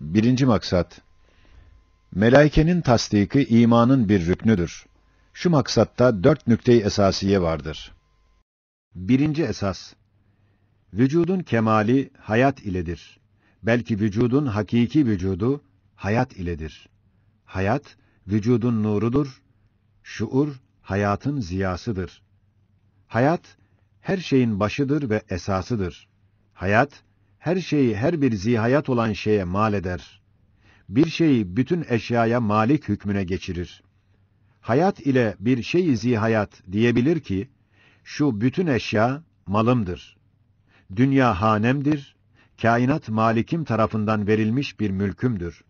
Birinci maksat Melaikenin tasdiki imanın bir rüknüdür. Şu maksatta dört nükte-i esasiye vardır. Birinci esas Vücudun kemali hayat iledir. Belki vücudun hakiki vücudu hayat iledir. Hayat vücudun nurudur. Şuur hayatın ziyasıdır. Hayat her şeyin başıdır ve esasıdır. Hayat her şeyi her bir zihayat olan şeye mal eder. Bir şeyi bütün eşyaya malik hükmüne geçirir. Hayat ile bir şey zihayat diyebilir ki, şu bütün eşya malımdır. Dünya hanemdir, kainat malikim tarafından verilmiş bir mülkümdür.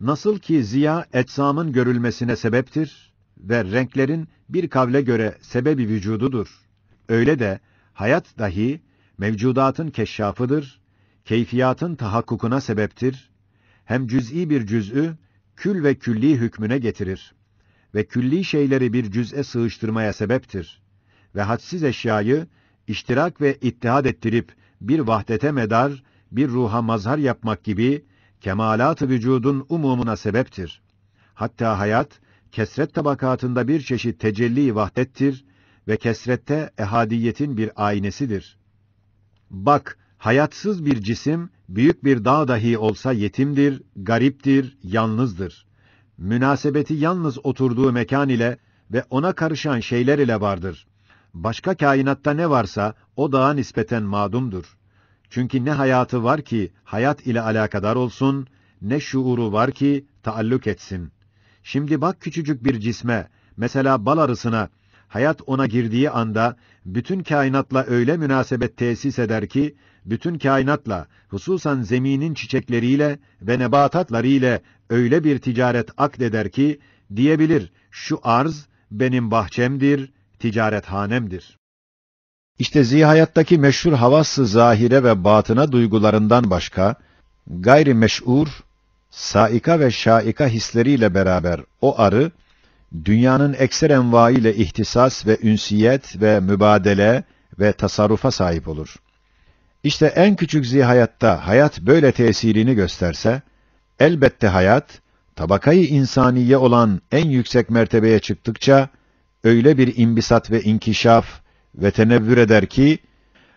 Nasıl ki ziya etsamın görülmesine sebeptir ve renklerin bir kavle göre sebebi vücududur. Öyle de hayat dahi mevcudatın keşşafıdır, keyfiyatın tahakkukuna sebeptir, hem cüz'i bir cüz'ü kül ve külli hükmüne getirir ve külli şeyleri bir cüz'e sığıştırmaya sebeptir ve hadsiz eşyayı iştirak ve ittihad ettirip bir vahdete medar, bir ruha mazhar yapmak gibi kemalat-ı vücudun umumuna sebeptir. Hatta hayat, kesret tabakatında bir çeşit tecelli vahdettir ve kesrette ehadiyetin bir aynesidir. Bak, hayatsız bir cisim, büyük bir dağ dahi olsa yetimdir, gariptir, yalnızdır. Münasebeti yalnız oturduğu mekan ile ve ona karışan şeyler ile vardır. Başka kainatta ne varsa o dağa nispeten madumdur. Çünkü ne hayatı var ki hayat ile alakadar olsun, ne şuuru var ki taalluk etsin. Şimdi bak küçücük bir cisme, mesela bal arısına, hayat ona girdiği anda bütün kainatla öyle münasebet tesis eder ki bütün kainatla, hususan zeminin çiçekleriyle ve nebatatlarıyla öyle bir ticaret akdeder ki diyebilir şu arz benim bahçemdir, ticarethanemdir. İşte zihayattaki meşhur havas-ı zahire ve batına duygularından başka gayri meş'ur, saika ve şaika hisleriyle beraber o arı dünyanın ekser envai ile ihtisas ve ünsiyet ve mübadele ve tasarrufa sahip olur. İşte en küçük zihayatta hayat böyle tesirini gösterse, elbette hayat, tabakayı insaniye olan en yüksek mertebeye çıktıkça, öyle bir imbisat ve inkişaf ve tenevvür eder ki,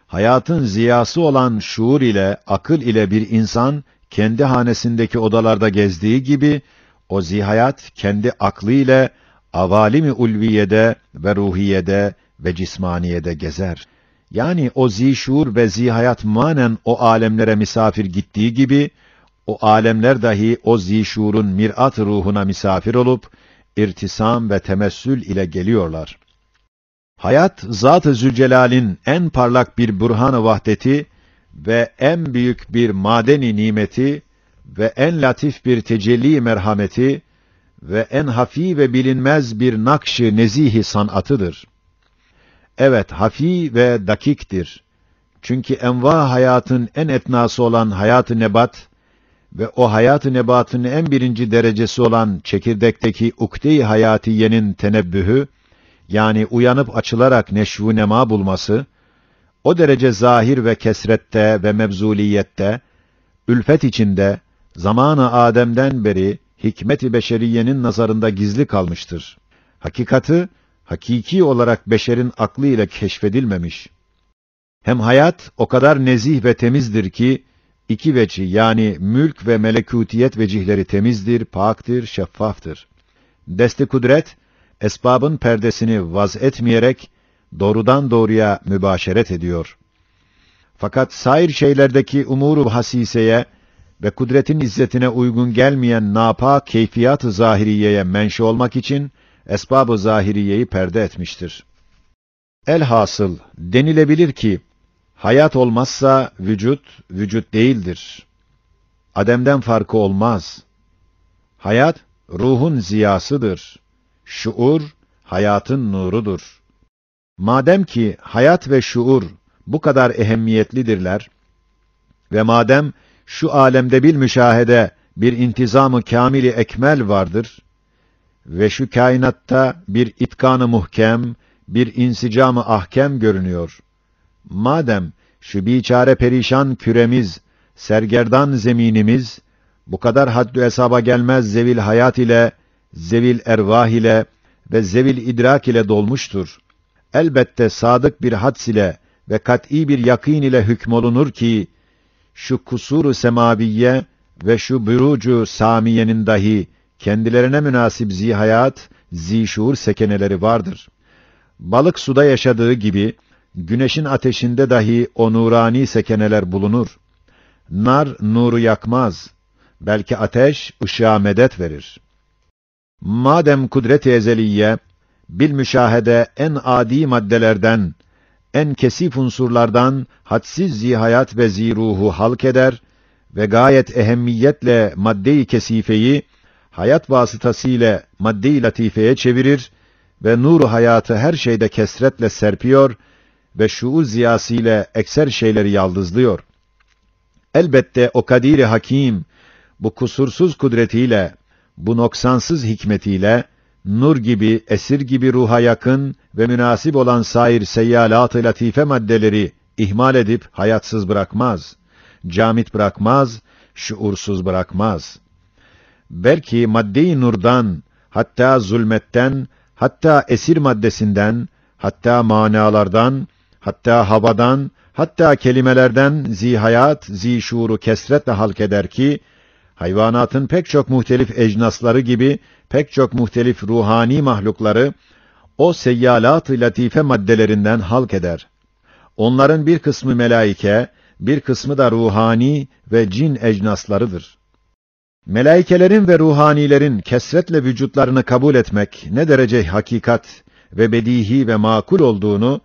hayatın ziyası olan şuur ile, akıl ile bir insan, kendi hanesindeki odalarda gezdiği gibi, o zihayat kendi aklı ile, avalimi ulviyede ve ruhiyede ve cismaniyede gezer. Yani o zişur ve zihayat manen o alemlere misafir gittiği gibi, o alemler dahi o zişurun mirat ruhuna misafir olup, irtisam ve temessül ile geliyorlar. Hayat, Zat-ı Zülcelal'in en parlak bir burhan-ı vahdeti ve en büyük bir madeni nimeti ve en latif bir tecelli merhameti ve en hafi ve bilinmez bir nakş-ı nezihi sanatıdır. Evet, hafi ve dakiktir. Çünkü enva hayatın en etnası olan hayat-ı nebat ve o hayat-ı nebatın en birinci derecesi olan çekirdekteki ukde-i hayatiyenin tenebbühü, yani uyanıp açılarak neşvu nema bulması, o derece zahir ve kesrette ve mevzuliyette, ülfet içinde, zamanı Adem'den beri hikmet-i beşeriyenin nazarında gizli kalmıştır. Hakikati, hakiki olarak beşerin aklı ile keşfedilmemiş. Hem hayat o kadar nezih ve temizdir ki, iki veci yani mülk ve melekutiyet vecihleri temizdir, paktır, şeffaftır. Desti kudret, esbabın perdesini vaz etmeyerek, doğrudan doğruya mübaşeret ediyor. Fakat sair şeylerdeki umuru hasiseye ve kudretin izzetine uygun gelmeyen napa keyfiyat-ı zahiriyeye menşe olmak için esbab-ı zahiriyeyi perde etmiştir. Elhasıl denilebilir ki hayat olmazsa vücut vücut değildir. Adem'den farkı olmaz. Hayat ruhun ziyasıdır. Şuur hayatın nurudur. Madem ki hayat ve şuur bu kadar ehemmiyetlidirler ve madem şu alemde bir müşahede bir intizamı kamili ekmel vardır ve şu kainatta bir itkanı muhkem, bir insicamı ahkem görünüyor. Madem şu biçare perişan küremiz, sergerdan zeminimiz, bu kadar haddü hesaba gelmez zevil hayat ile, zevil ervah ile ve zevil idrak ile dolmuştur. Elbette sadık bir hads ile ve kat'î bir yakîn ile hükmolunur ki, şu kusuru semaviye ve şu bürucu samiyenin dahi kendilerine münasip zihayat, zişuur sekeneleri vardır. Balık suda yaşadığı gibi, güneşin ateşinde dahi o nurani sekeneler bulunur. Nar nuru yakmaz. Belki ateş ışığa medet verir. Madem kudret-i ezeliye, bil müşahede en adi maddelerden, en kesif unsurlardan hadsiz zihayat ve ziruhu halk eder ve gayet ehemmiyetle madde-i kesifeyi hayat vasıtasıyla madde-i latifeye çevirir ve nuru hayatı her şeyde kesretle serpiyor ve şuur ziyasıyla ekser şeyleri yaldızlıyor. Elbette o kadiri hakim bu kusursuz kudretiyle, bu noksansız hikmetiyle nur gibi, esir gibi ruha yakın ve münasip olan sair seyyalat-ı latife maddeleri ihmal edip hayatsız bırakmaz, camit bırakmaz, şuursuz bırakmaz. Belki madde-i nurdan, hatta zulmetten, hatta esir maddesinden, hatta manalardan, hatta havadan, hatta kelimelerden zihayat, zişuru kesretle halk eder ki, hayvanatın pek çok muhtelif ecnasları gibi pek çok muhtelif ruhani mahlukları o seyyalat-ı latife maddelerinden halk eder. Onların bir kısmı melaike, bir kısmı da ruhani ve cin ecnaslarıdır. Melaikelerin ve ruhanilerin kesretle vücutlarını kabul etmek ne derece hakikat ve bedihi ve makul olduğunu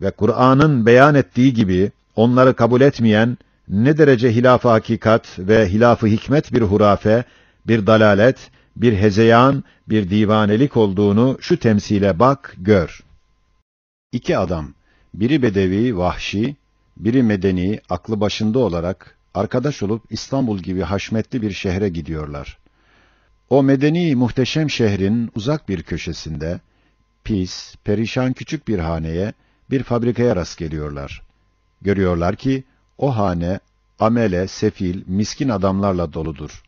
ve Kur'an'ın beyan ettiği gibi onları kabul etmeyen ne derece hilaf-ı hakikat ve hilaf-ı hikmet bir hurafe, bir dalalet, bir hezeyan, bir divanelik olduğunu şu temsile bak, gör. İki adam, biri bedevi, vahşi, biri medeni, aklı başında olarak arkadaş olup İstanbul gibi haşmetli bir şehre gidiyorlar. O medeni muhteşem şehrin uzak bir köşesinde, pis, perişan küçük bir haneye, bir fabrikaya rast geliyorlar. Görüyorlar ki, o hane, amele, sefil, miskin adamlarla doludur.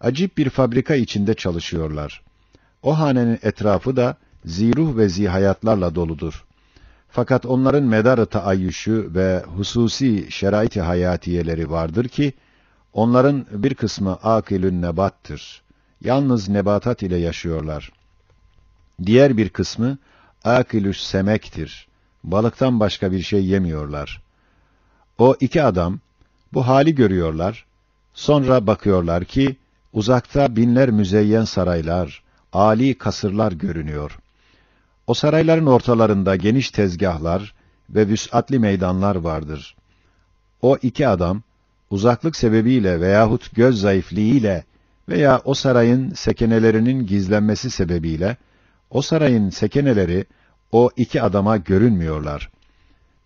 Acip bir fabrika içinde çalışıyorlar. O hanenin etrafı da ziruh ve zihayatlarla doludur. Fakat onların medarı taayyüşü ve hususi şerait-i hayatiyeleri vardır ki, onların bir kısmı akilün nebattır. Yalnız nebatat ile yaşıyorlar. Diğer bir kısmı akilüs semektir. Balıktan başka bir şey yemiyorlar. O iki adam bu hali görüyorlar. Sonra bakıyorlar ki uzakta binler müzeyyen saraylar, ali kasırlar görünüyor. O sarayların ortalarında geniş tezgahlar ve vüs'atli meydanlar vardır. O iki adam uzaklık sebebiyle veyahut göz zayıfliğiyle veya o sarayın sekenelerinin gizlenmesi sebebiyle o sarayın sekeneleri o iki adama görünmüyorlar.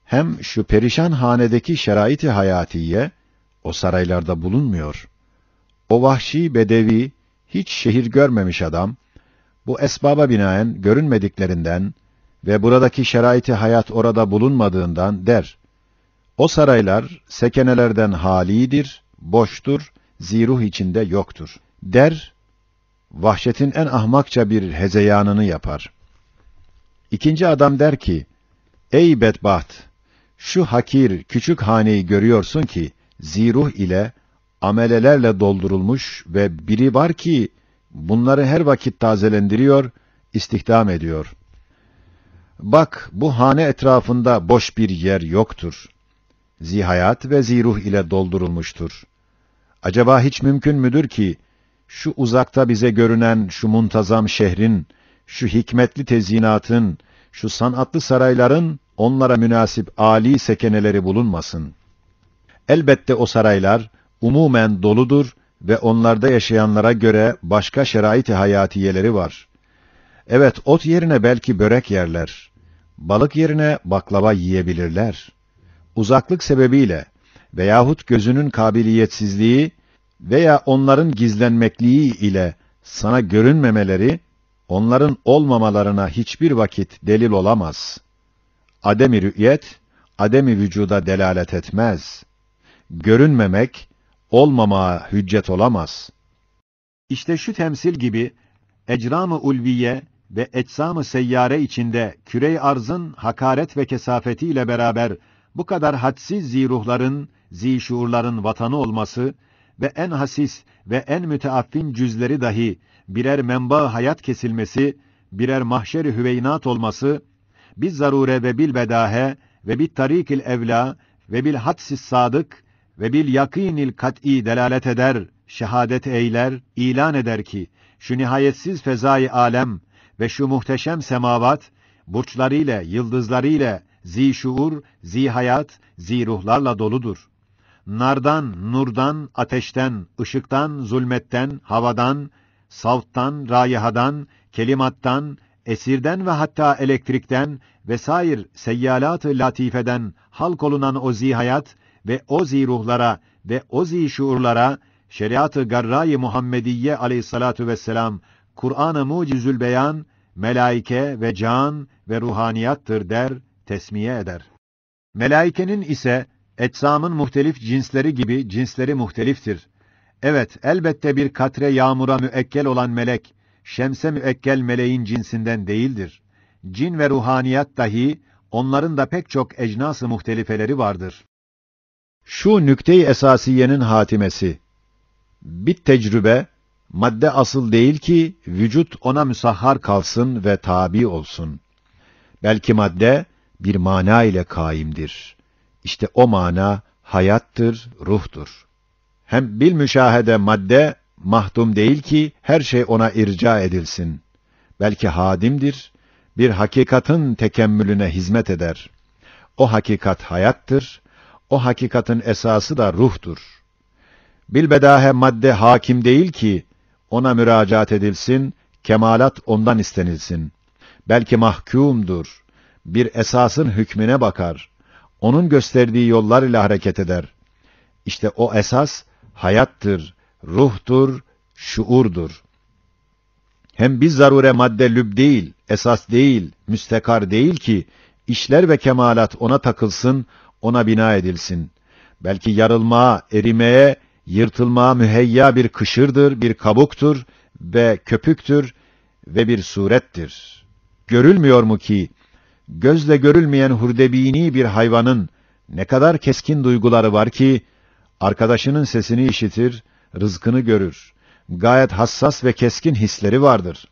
Hem şu perişan hanedeki şerait-i hayatiye o saraylarda bulunmuyor. O vahşi bedevi, hiç şehir görmemiş adam, bu esbaba binaen görünmediklerinden ve buradaki şerait-i hayat orada bulunmadığından der. O saraylar sekenelerden halidir, boştur, ziruh içinde yoktur. Der, vahşetin en ahmakça bir hezeyanını yapar. İkinci adam der ki, Ey bedbaht! Şu hakir, küçük haneyi görüyorsun ki, ziruh ile, amelelerle doldurulmuş ve biri var ki, bunları her vakit tazelendiriyor, istihdam ediyor. Bak, bu hane etrafında boş bir yer yoktur. Zihayat ve ziruh ile doldurulmuştur. Acaba hiç mümkün müdür ki, şu uzakta bize görünen şu muntazam şehrin, şu hikmetli tezyinatın, şu sanatlı sarayların onlara münasip âli sekeneleri bulunmasın. Elbette o saraylar umumen doludur ve onlarda yaşayanlara göre başka şerait-i hayatiyeleri var. Evet, ot yerine belki börek yerler. Balık yerine baklava yiyebilirler. Uzaklık sebebiyle veyahut gözünün kabiliyetsizliği veya onların gizlenmekliği ile sana görünmemeleri, onların olmamalarına hiçbir vakit delil olamaz. Ademi rü'yet, ademi vücuda delalet etmez. Görünmemek, olmamaya hüccet olamaz. İşte şu temsil gibi ecram-ı ulviye ve eczam-ı seyyare içinde kürey arzın hakaret ve kesafetiyle beraber bu kadar hadsiz ziruhların, zişuurların vatanı olması ve en hasis ve en müteaffin cüzleri dahi birer menba hayat kesilmesi, birer mahşeri hüveynat olması, biz zarure ve bil bedahe ve bit tarikil evla ve bil hadsis sadık ve bil yakinil kat'i delalet eder, şehadet eyler, ilan eder ki, şu nihayetsiz fezai alem ve şu muhteşem semavat, burçlarıyla, yıldızlarıyla, zi şuur, zi hayat, zi ruhlarla doludur. Nardan, nurdan, ateşten, ışıktan, zulmetten, havadan, savttan, rayihadan, kelimattan, esirden ve hatta elektrikten vesair seyyalat-ı latifeden halk olunan o zihayat ve o ziruhlara ve o zişuurlara şeriat-ı garra-i Muhammediye aleyhissalatu vesselam Kur'an-ı Mucizül Beyan melaike ve can ve ruhaniyattır der, tesmiye eder. Melaikenin ise etsamın muhtelif cinsleri gibi cinsleri muhteliftir. Evet, elbette bir katre yağmura müekkel olan melek, şemse müekkel meleğin cinsinden değildir. Cin ve ruhaniyat dahi, onların da pek çok ecnas-ı muhtelifeleri vardır. Şu nükte-i esasiyenin hatimesi. Bit tecrübe, madde asıl değil ki, vücut ona müsahhar kalsın ve tabi olsun. Belki madde, bir mana ile kaimdir. İşte o mana, hayattır, ruhtur. Hem bil müşahede madde, mahdum değil ki, her şey ona irca edilsin. Belki hadimdir, bir hakikatın tekemmülüne hizmet eder. O hakikat hayattır, o hakikatin esası da ruhtur. Bilbedahe madde hakim değil ki, ona müracaat edilsin, kemalat ondan istenilsin. Belki mahkumdur, bir esasın hükmüne bakar, onun gösterdiği yollar ile hareket eder. İşte o esas, hayattır, ruhtur, şuurdur. Hem biz zarure madde lüb değil, esas değil, müstekar değil ki, işler ve kemalat ona takılsın, ona bina edilsin. Belki yarılmaya, erimeye, yırtılmaya müheyya bir kışırdır, bir kabuktur ve köpüktür ve bir surettir. Görülmüyor mu ki, gözle görülmeyen hurdebini bir hayvanın ne kadar keskin duyguları var ki, arkadaşının sesini işitir, rızkını görür. Gayet hassas ve keskin hisleri vardır.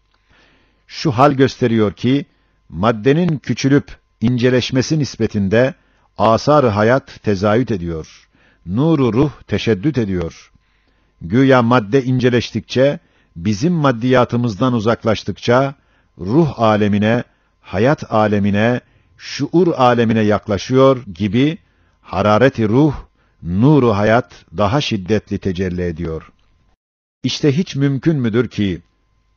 Şu hal gösteriyor ki, maddenin küçülüp inceleşmesi nispetinde, asar hayat tezayüt ediyor. Nuru ruh teşeddüt ediyor. Güya madde inceleştikçe, bizim maddiyatımızdan uzaklaştıkça, ruh alemine, hayat alemine, şuur alemine yaklaşıyor gibi, harareti ruh, nuru hayat daha şiddetli tecelli ediyor. İşte hiç mümkün müdür ki,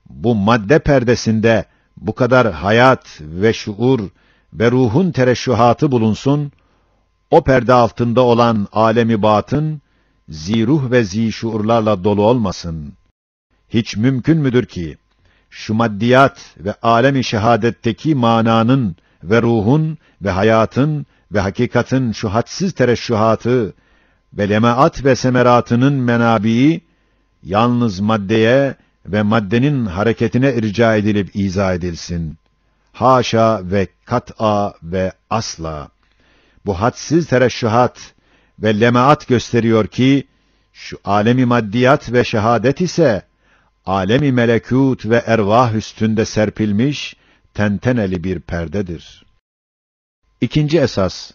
bu madde perdesinde bu kadar hayat ve şuur ve ruhun tereşşuhatı bulunsun, o perde altında olan alemi batın, ziruh ve zişuurlarla dolu olmasın. Hiç mümkün müdür ki, şu maddiyat ve alemi şehadetteki mananın ve ruhun ve hayatın ve hakikatin şu hadsiz tereşşuhatı ve lemaat ve semeratının menabii, yalnız maddeye ve maddenin hareketine irca edilip izah edilsin. Haşa ve kat'a ve asla. Bu hadsiz tereşşuhat ve lemaat gösteriyor ki, şu alemi maddiyat ve şehadet ise, alemi melekut ve ervah üstünde serpilmiş, tenteneli bir perdedir. İkinci esas,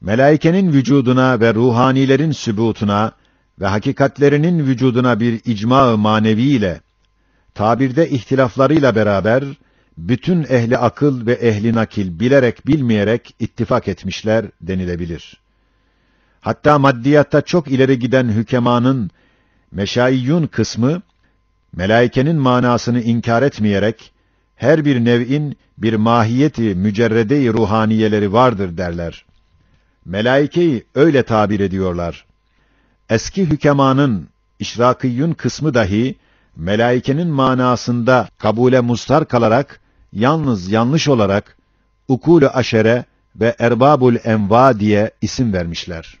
melaikenin vücuduna ve ruhanilerin sübutuna ve hakikatlerinin vücuduna bir icma-ı manevi ile, tabirde ihtilaflarıyla beraber, bütün ehli akıl ve ehli nakil bilerek bilmeyerek ittifak etmişler denilebilir. Hatta maddiyatta çok ileri giden hükemanın meşayiyyun kısmı, melaikenin manasını inkar etmeyerek, her bir nev'in bir mahiyeti mücerrede-i ruhaniyeleri vardır derler. Melaikeyi öyle tabir ediyorlar. Eski hükemanın işrakiyyun kısmı dahi, melaikenin manasında kabule mustar kalarak, yalnız yanlış olarak, ukul aşere ve erbabul enva diye isim vermişler.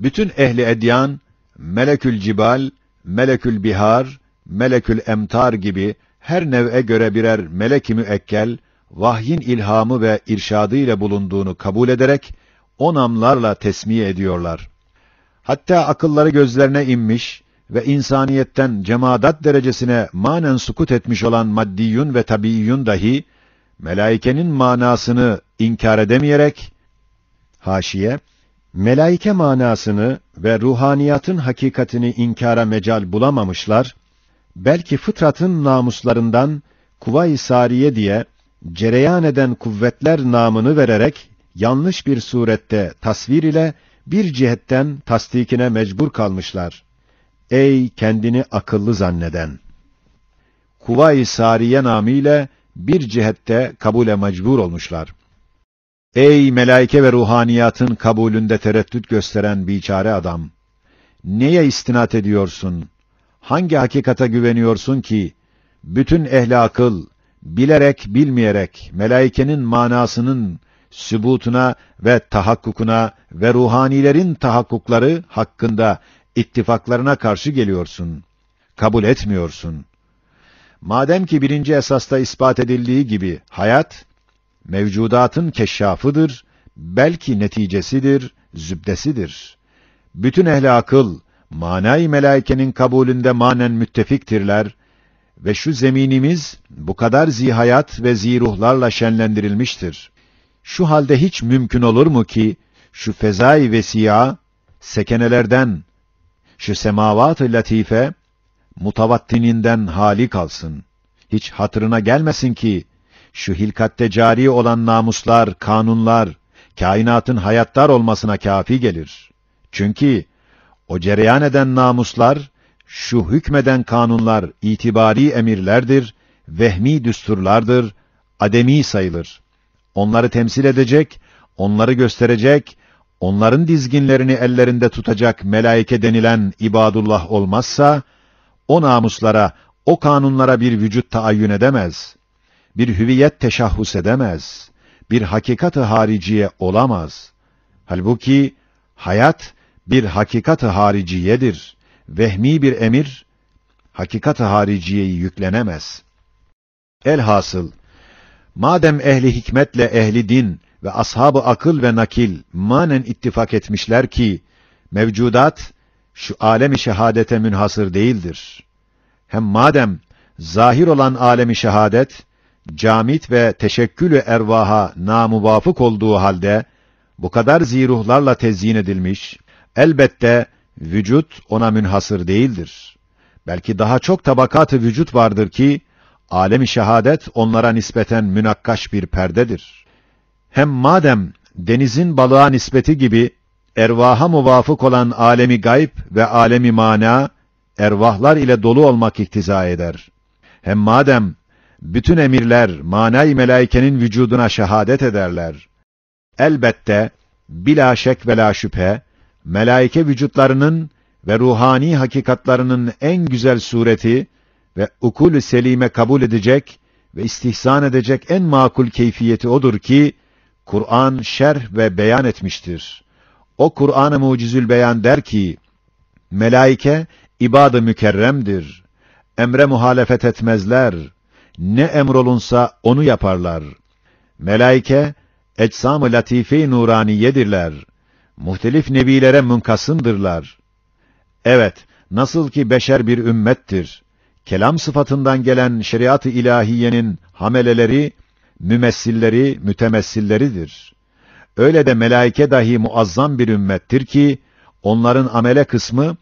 Bütün ehli edyan melekül cibal, melekül bihar, melekül emtar gibi her nev'e göre birer melek-i müekkel, vahyin ilhamı ve irşadı ile bulunduğunu kabul ederek, o namlarla tesmiye ediyorlar. Hatta akılları gözlerine inmiş ve insaniyetten cemadat derecesine manen sukut etmiş olan maddiyun ve tabiiyun dahi, melaikenin manasını inkar edemeyerek, haşiye, melaike manasını ve ruhaniyatın hakikatini inkara mecal bulamamışlar, belki fıtratın namuslarından kuvay-i sariye diye cereyan eden kuvvetler namını vererek yanlış bir surette tasvir ile bir cihetten tasdikine mecbur kalmışlar. Ey kendini akıllı zanneden! Kuvay-i Sariye namıyla bir cihette kabule mecbur olmuşlar. Ey melaike ve ruhaniyatın kabulünde tereddüt gösteren biçare adam! Neye istinat ediyorsun? Hangi hakikata güveniyorsun ki, bütün ehli akıl, bilerek bilmeyerek, melaikenin manasının sübutuna ve tahakkukuna ve ruhanilerin tahakkukları hakkında ittifaklarına karşı geliyorsun. Kabul etmiyorsun. Madem ki birinci esasta ispat edildiği gibi hayat, mevcudatın keşşafıdır, belki neticesidir, zübdesidir. Bütün ehli akıl, manay melaikenin kabulünde manen müttefiktirler ve şu zeminimiz bu kadar zihayat ve ziruhlarla şenlendirilmiştir. Şu halde hiç mümkün olur mu ki şu fezai vesiya sekenelerden şu semavat-ı latife mutavattininden hali kalsın. Hiç hatırına gelmesin ki şu hilkatte cari olan namuslar, kanunlar kainatın hayatlar olmasına kafi gelir. Çünkü o cereyan eden namuslar şu hükmeden kanunlar itibari emirlerdir, vehmi düsturlardır, ademi sayılır onları temsil edecek, onları gösterecek, onların dizginlerini ellerinde tutacak melaike denilen ibadullah olmazsa, o namuslara, o kanunlara bir vücut taayyün edemez. Bir hüviyet teşahhus edemez. Bir hakikat-ı hariciye olamaz. Halbuki hayat bir hakikat-ı hariciyedir. Vehmi bir emir, hakikat-ı hariciyeyi yüklenemez. Elhasıl, Madem ehli hikmetle ehli din ve ashabı akıl ve nakil manen ittifak etmişler ki mevcudat şu alemi şehadete münhasır değildir. Hem madem zahir olan alemi şehadet camit ve teşekkülü ervaha namuvafık olduğu halde bu kadar ziruhlarla tezyin edilmiş, elbette vücut ona münhasır değildir. Belki daha çok tabakatı vücut vardır ki alemi şehadet onlara nispeten münakkaş bir perdedir. Hem madem denizin balığa nispeti gibi ervaha muvafık olan alemi gayb ve alemi mana ervahlar ile dolu olmak iktiza eder. Hem madem bütün emirler manay melaikenin vücuduna şehadet ederler. Elbette bila şek ve la şüphe melaike vücutlarının ve ruhani hakikatlarının en güzel sureti ve ukul selime kabul edecek ve istihsan edecek en makul keyfiyeti odur ki, Kur'an şerh ve beyan etmiştir. O Kur'an-ı Mucizül Beyan der ki, Melaike, ibadı mükerremdir. Emre muhalefet etmezler. Ne emrolunsa onu yaparlar. Melaike, eczam-ı latife-i nuraniyedirler. Muhtelif nebilere münkasımdırlar. Evet, nasıl ki beşer bir ümmettir kelam sıfatından gelen şeriat-ı ilahiyenin hameleleri, mümessilleri, mütemessilleridir. Öyle de melaike dahi muazzam bir ümmettir ki, onların amele kısmı,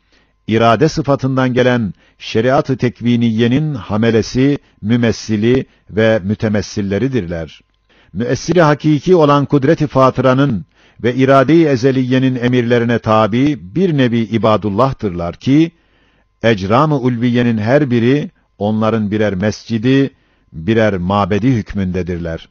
irade sıfatından gelen şeriat-ı tekviniyenin hamelesi, mümessili ve mütemessilleridirler. Müessili hakiki olan kudret-i fatıranın ve irade-i ezeliyenin emirlerine tabi bir nevi ibadullah'tırlar ki, Ecram-ı ulviyenin her biri onların birer mescidi, birer mabedi hükmündedirler.